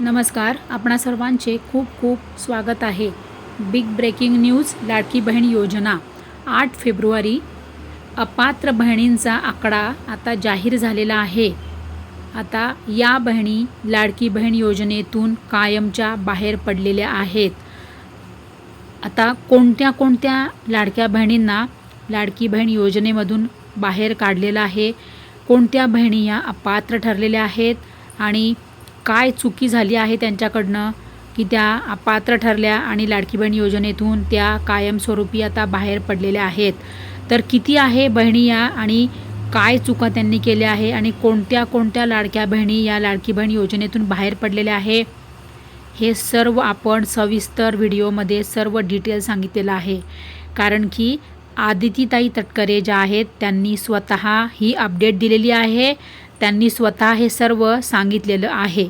नमस्कार आपणा सर्वांचे खूप खूप स्वागत आहे. Big breaking news Ladki Bahin योजना. आठ फेब्रुवारी अपात्र बहिणींचा आकडा आता जाहीर झालेला आहे. आता या बहिणी लाडकी बहीण योजनेतून कायमच्या बाहेर पडलेल्या आहेत. आता कोणत्या कोणत्या लाडक्या बहिणींना लाडकी बहीण योजनेमधून बाहेर काढलेलं आहे? कोणत्या बहिणी या अपात्र ठरलेल्या आहेत? आणि काय चुकी झाली आहे त्यांच्याकडनं? की त्या पात्र ठरल्या आणि लाडकी बहीण योजनेतून त्या कायमस्वरूपी आता बाहेर पडलेल्या आहेत? तर किती आहे बहिणी या आणि काय चुका त्यांनी केल्या आहे आणि कोणत्या कोणत्या लाडक्या बहिणी या लाडकी बहीण योजनेतून बाहेर पडलेल्या आहे? हे सर्व आपण सविस्तर व्हिडिओमध्ये सर्व डिटेल सांगितलेलं आहे. कारण की आदितीताई तटकरे ज्या आहेत त्यांनी स्वतः ही अपडेट दिलेली आहे. त्यांनी स्वतः हे सर्व सांगितलेलं आहे.